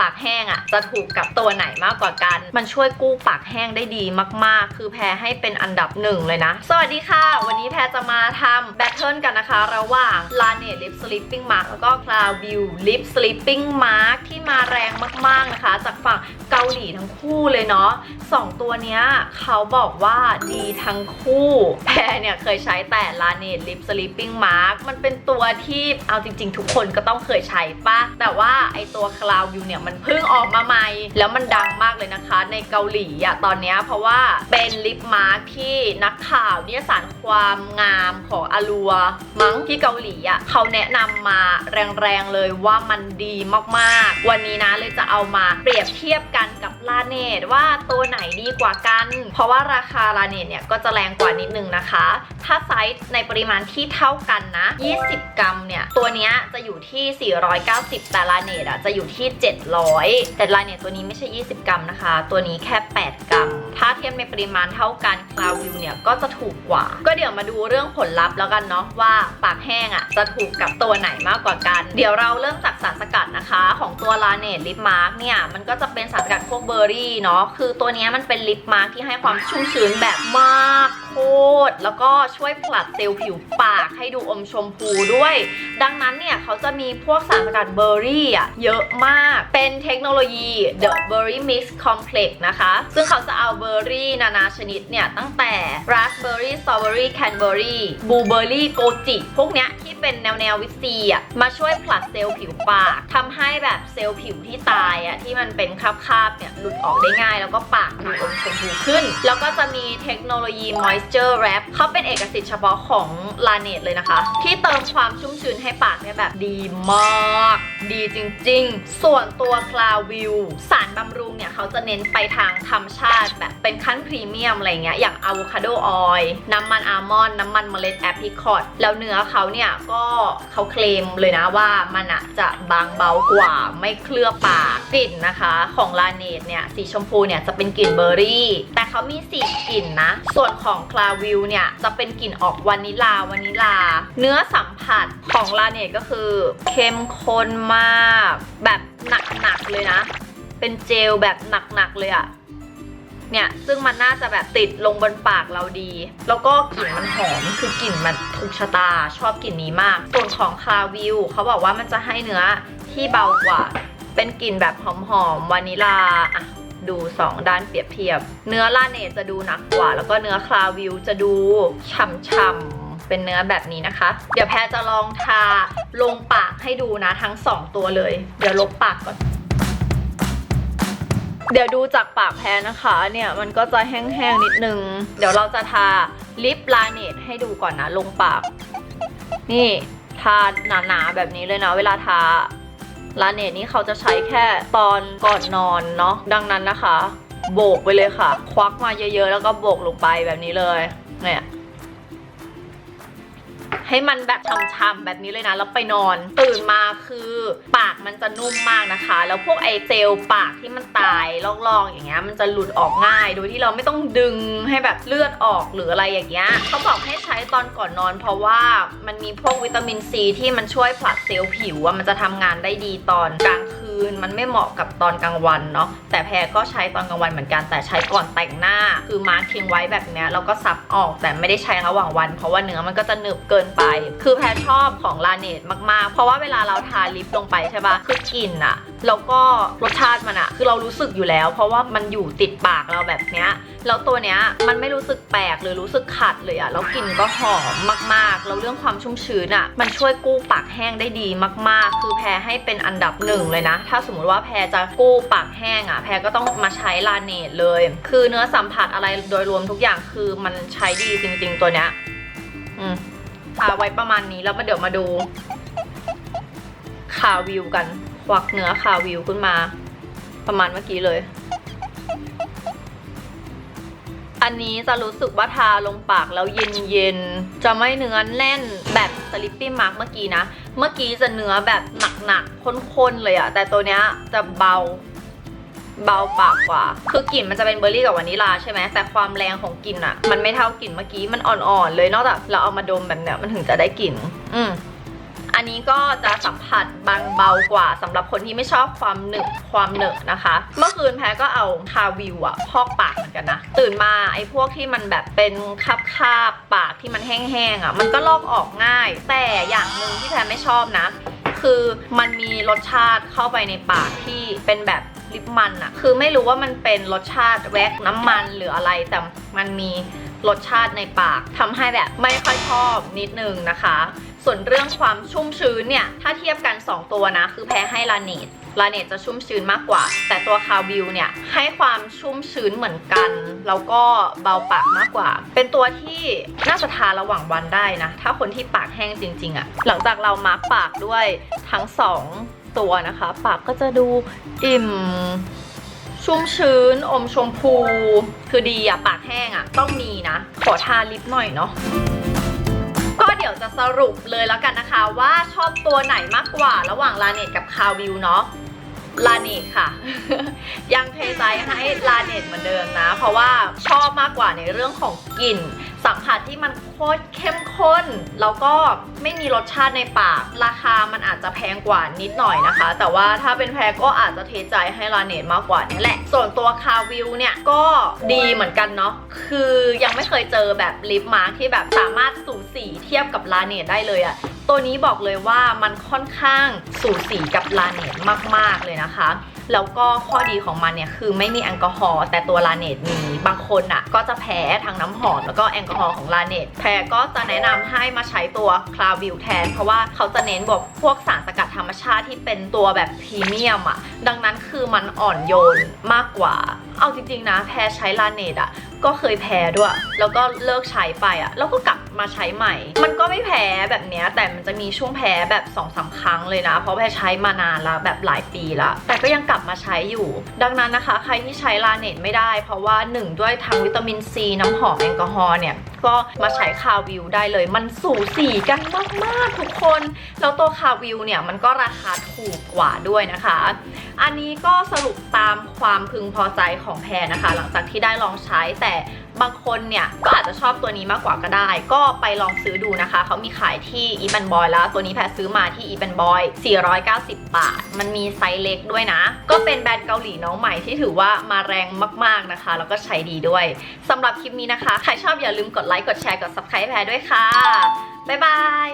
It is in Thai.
ปากแห้งอะ่ะจะถูกกับตัวไหนมากกว่ากัน มันช่วยกู้ปากแห้งได้ดีมากๆ คือแพรให้เป็นอันดับหนึ่งเลยนะ สวัสดีค่ะ วันนี้แพรจะมาทำแบทเทิลกันนะคะ ระหว่าง l a n e Lip Sleeping Mask แล้วก็ Cloud View Lip Sleeping Mask ที่ มาแรงมากๆนะคะ จากฝั่งเกาหลีทั้งคู่เลยเนาะสองตัวเนี้ยเขาบอกว่าดีทั้งคู่แพรเนี่ยเคยใช้แต่ l a n e Lip Sleeping Mask มันเป็นตัวที่เอาจริง ๆ ทุกคนก็ต้องเคยใช้ปะแต่ว่าไอตัว Cloud View เนี่ยมันเพิ่งออกมาใหม่แล้วมันดังมากเลยนะคะ ในเกาหลีอะตอนเนี้ยเพราะว่าเป็นลิปมาร์คที่นักข่าวนิยสารความงามของอลัวมั้งที่เกาหลีอะเขาแนะนำมาแรงๆเลยว่ามันดีมากๆ วันันนี้นะเลยจะเอามาเปรียบเทียบกันกับลาเนตว่าตัวไหนดีกว่ากัน เพราะว่าราคาลาเนตเนี่ยก็จะแรงกว่านิดนึงนะคะ ถ้าไซส์ในปริมาณที่เท่ากันนะ 20 กรัมเนี่ย ตัวนี้จะอยู่ที่ 490 แต่ลาเนตอะจะอยู่ที่ 700 แต่ลาเนตตัวนี้ไม่ใช่ 20 กรัมนะคะ ตัวนี้แค่ 8 กรัม ถ้าเทียบในปริมาณเท่ากันคลาวิวเนี่ยก็จะถูกกว่า ก็เดี๋ยวมาดูเรื่องผลลัพธ์แล้วกันเนาะว่าปากแห้งอะจะถูกกับตัวไหนมากกว่ากัน เดี๋ยวเราเริ่มจากสารสกัดนะคะ ของตัวลาเนตลิปมาร์กเนี่ยมันก็จะเป็นสารสกัดพวกเบอร์รี่เนาะคือตัวนี้มันเป็นลิปมาร์กที่ให้ความชุ่มชื้นแบบมากโคตร แล้วก็ช่วยผลัดเซลล์ผิวปากให้ดูอมชมพูด้วย ดังนั้นเนี่ยเขาจะมีพวกสารสกัดเบอร์รี่อะเยอะมาก เป็นเทคโนโลยี The Berry Mix Complex นะคะ ซึ่งเขาจะเอาเบอร์รี่นานาชนิดเนี่ย ตั้งแต่ raspberry strawberry cranberry blueberry goji พวกเนี้ยที่เป็นแนวแนววิตซีอะมาช่วยผลัดเซลล์ผิวปากทำให้แบบเซลล์ผิวที่ตายอะที่มันเป็นคราบๆเนี่ยหลุดออกได้ง่าย แล้วก็ปากดูอมชมพูขึ้น แล้วก็จะมีเทคโนโลยี Moist moisture wrap เขาเป็นเอกสิทธิ์เฉพาะของ l a n e t เลยนะคะ ที่เติมความชุ่มชื้นให้ปากเนี่ยแบบดีมาก ดีจริงๆ ส่วนตัว Cloud View สารบำรุงเนี่ยเขาจะเน้นไปทางธรรมชาติแบบเป็นขั้นพรีเมียมอะไรเงี้ยอย่างอะโวคาโดออยล์น้ำมันอัลมอนด์น้ำมันเมล็ดแอปริคอตแล้วเนื้อเขาเนี่ยก็เขาเคลมเลยนะว่ามันอะจะบางเบากว่าไม่เคลือบปากกลิ่นนะคะของลาเนตเนี่ยสีชมพูเนี่ยจะเป็นกลิ่นเบอร์รี่ แต่เขามีสีกลิ่นนะ ส่วนของคลาวิวเนี่ย จะเป็นกลิ่นออกวานิลาวานิลา เนื้อสัมผัสของลาเนตก็คือเข้มข้นมาก แบบหนักๆเลยนะ เป็นเจลแบบหนักๆเลยอะเนี่ย ซึ่งมันน่าจะแบบติดลงบนปากเราดี แล้วก็กลิ่นมันหอม คือกลิ่นมันถูกชะตา ชอบกลิ่นนี้มาก ส่วนของคลาวิวเขาบอกว่ามันจะให้เนื้อที่เบากว่า เป็นกลิ่นแบบหอมๆวานิลาอะ ดู 2 ด้านเปรียบเทียบ เนื้อลาเนตจะดูหนักกว่า แล้วก็เนื้อคลาวิวจะดูฉ่ำๆเป็นเนื้อแบบนี้นะคะ เดี๋ยวแพรจะลองทาลงปากให้ดูนะทั้ง 2 ตัวเลย เดี๋ยวลบปากก่อน เดี๋ยวดูจากปากแพรนะคะเนี่ยมันก็จะแห้งๆนิดนึง เดี๋ยวเราจะทาลิปลาเนตให้ดูก่อนนะลงปาก นี่ทาหนาๆแบบนี้เลยนะเวลาทา ลาเนตนี่เขาจะใช้แค่ตอนก่อนนอนเนาะดังนั้นนะคะ โบกไปเลยค่ะ ควักมาเยอะๆ แล้วก็โบกลงไปแบบนี้เลยเนี่ย ให้มันแบบช่ำๆแบบนี้เลยนะ แล้วไปนอน ตื่นมาคือปากมันจะนุ่มมากนะคะ แล้วพวกไอเซลล์ปากที่มันตายลอกๆอย่างเงี้ยมันจะหลุดออกง่าย โดยที่เราไม่ต้องดึงให้แบบเลือดออกหรืออะไรอย่างเงี้ยเขาบอกให้ใช้ตอนก่อนนอน เพราะว่ามันมีพวกวิตามินซีที่มันช่วยผลัดเซลล์ผิวอะมันจะทำงานได้ดีตอนกลางคืน มันไม่เหมาะกับตอนกลางวันเนาะแต่แพรก็ใช้ตอนกลางวันเหมือนกันแต่ใช้ก่อนแต่งหน้า คือมาร์คทิ้งไว้แบบเนี้ยแล้วก็ซับออกแต่ไม่ได้ใช้ระหว่างวัน เพราะว่าเนื้อมันก็จะหนึบเกินไป คือแพรชอบของลาเนตมากๆ เพราะว่าเวลาเราทาลิปลงไปใช่ปะคือกลิ่นอะแล้วก็รสชาติมันอะคือเรารู้สึกอยู่แล้ว เพราะว่ามันอยู่ติดปากเราแบบเนี้ยแล้วตัวเนี้ยมันไม่รู้สึกแปลกหรือรู้สึกขัดเลยอะแล้วกลิ่นก็หอมมากๆแล้วเรื่องความชุ่มชื้นอะมันช่วยกู้ปากแห้งได้ดีมากๆ คือแพรให้เป็นอันดับหนึ่งเลยนะ ถ้าสมมุติว่าแพรจะกู้ปากแห้งอะแพรก็ต้องมาใช้ลาเนตเลย คือเนื้อสัมผัสอะไรโดยรวมทุกอย่างคือมันใช้ดีจริง ๆ ตัวเนี้ยอืม ทาไว้ประมาณนี้แล้วมาเดี๋ยวมาดูคาวิวกันควักเนื้อคาวิวขึ้นมา ประมาณเมื่อกี้เลย อันนี้จะรู้สึกว่าทาลงปากแล้วเย็นเย็นๆจะไม่เนื้อแน่นแบบสลิปปี้มาร์กเมื่อกี้นะ เมื่อกี้จะเนื้อแบบหนักๆข้นๆเลยอะแต่ตัวเนี้ยจะเบา เบาปากกว่า คือกลิ่นมันจะเป็นเบอร์รี่กับวานิลาใช่ไหมแต่ความแรงของกลิ่นอะมันไม่เท่ากลิ่นเมื่อกี้มันอ่อนๆเลยนอกจากเราเอามาดมแบบเนี้ยมันถึงจะได้กลิ่น อืมอันนี้ก็จะสัมผัสบางเบากว่าสำหรับคนที่ไม่ชอบความหนึบความเหนอะนะคะ เมื่อคืนแพ้ก็เอาคาวิวอะพอกปากเหมือนกันนะ ตื่นมาไอ้พวกที่มันแบบเป็นคาบคาบปากที่มันแห้งๆอะมันก็ลอกออกง่าย แต่อย่างหนึ่งที่แพ้ไม่ชอบนะ คือมันมีรสชาติเข้าไปในปากที่เป็นแบบ ลิปมันอะคือไม่รู้ว่ามันเป็นรสชาติแว็กน้ำมันหรืออะไร แต่มันมีรสชาติในปากทำให้แบบไม่ค่อยชอบนิดนึงนะคะ ส่วนเรื่องความชุ่มชื้นเนี่ย ถ้าเทียบกัน 2 ตัวนะ คือแพ้ให้ลาเนตลาเนตจะชุ่มชื้นมากกว่า แต่ตัวคาวิวเนี่ยให้ความชุ่มชื้นเหมือนกัน แล้วก็เบาปากมากกว่า เป็นตัวที่น่าจะทานระหว่างวันได้นะ ถ้าคนที่ปากแห้งจริงๆอะหลังจากเรามาร์กปากด้วยทั้งสอง ตัวนะคะ ปากก็จะดูอิ่ม ชุ่มชื้น อมชมพู คือดีอะปากแห้งอะต้องมีนะ ขอทาลิปหน่อยเนาะก็เดี๋ยวจะสรุปเลยแล้วกันนะคะว่าชอบตัวไหนมากกว่าระหว่างลาเนตกับคาวิวเนาะ ลาเนตค่ะ ยังเทใจให้ลาเนตเหมือนเดิมนะ เพราะว่าชอบมากกว่าในเรื่องของกลิ่น สัมผัสที่มันโคตรเข้มข้น แล้วก็ไม่มีรสชาติในปาก ราคามันอาจจะแพงกว่านิดหน่อยนะคะ แต่ว่าถ้าเป็นแพรก็อาจจะเทใจให้ลาเนตมากกว่านี่แหละ ส่วนตัวคาวิวเนี่ยก็ดีเหมือนกันเนาะคือยังไม่เคยเจอแบบลิปมาร์คที่แบบสามารถสูสีเทียบกับลาเนตได้เลยอะ ตัวนี้บอกเลยว่ามันค่อนข้างสูสีกับลาเนตมาก ๆ เลยนะคะ แล้วก็ข้อดีของมันเนี่ยคือไม่มีแอลกอฮอล์แต่ตัวลาเนตมี บางคนอะก็จะแพ้ทั้งน้ำหอมแล้วก็แอลกอฮอล์ของลาเนตแพ้ก็จะแนะนำให้มาใช้ตัวคลาวิวแทน เพราะว่าเขาจะเน้นแบบพวกสารสกัดธรรมชาติที่เป็นตัวแบบพรีเมียมอะดังนั้นคือมันอ่อนโยนมากกว่า เอาจริงๆนะ แพ้ใช้ลาเนตอะก็เคยแพ้ด้วย แล้วก็เลิกใช้ไปอะแล้วก็กลับมาใช้ใหม่ มันก็ไม่แพ้แบบเนี้ย แต่มันจะมีช่วงแพ้แบบ2อสาครั้งเลยนะ เพราะแพ้ใช้มานานแล้วแบบหลายปีล้วแต่ก็ยังกลับมาใช้อยู่ ดังนั้นนะคะ ใครที่ใช้ลาเนตไม่ได้ เพราะว่า 1 ด้วยทางวิตามินซีน้ำหอมแอลกอฮอล์เนี่ยก็มาใช้คาวิวได้เลย มันสูสีกันมาก ๆ ทุกคน แล้วตัวคาวิวเนี่ยมันก็ราคาถูกกว่าด้วยนะคะ อันนี้ก็สรุปตามความพึงพอใจของแพรนะคะ หลังจากที่ได้ลองใช้แต่บางคนเนี่ยก็อาจจะชอบตัวนี้มากกว่าก็ได้ ก็ไปลองซื้อดูนะคะ เขามีขายที่อีบันบอยแล้ว ตัวนี้แพรซื้อมาที่อีบันบอย490 บาท มันมีไซส์เล็กด้วยนะ ก็เป็นแบรนด์เกาหลีน้องใหม่ที่ถือว่ามาแรงมากๆนะคะ แล้วก็ใช้ดีด้วย สำหรับคลิปนี้นะคะ ใครชอบอย่าลืมกดไลค์ กดแชร์ กด subscribe แพรด้วยค่ะ บ๊ายบาย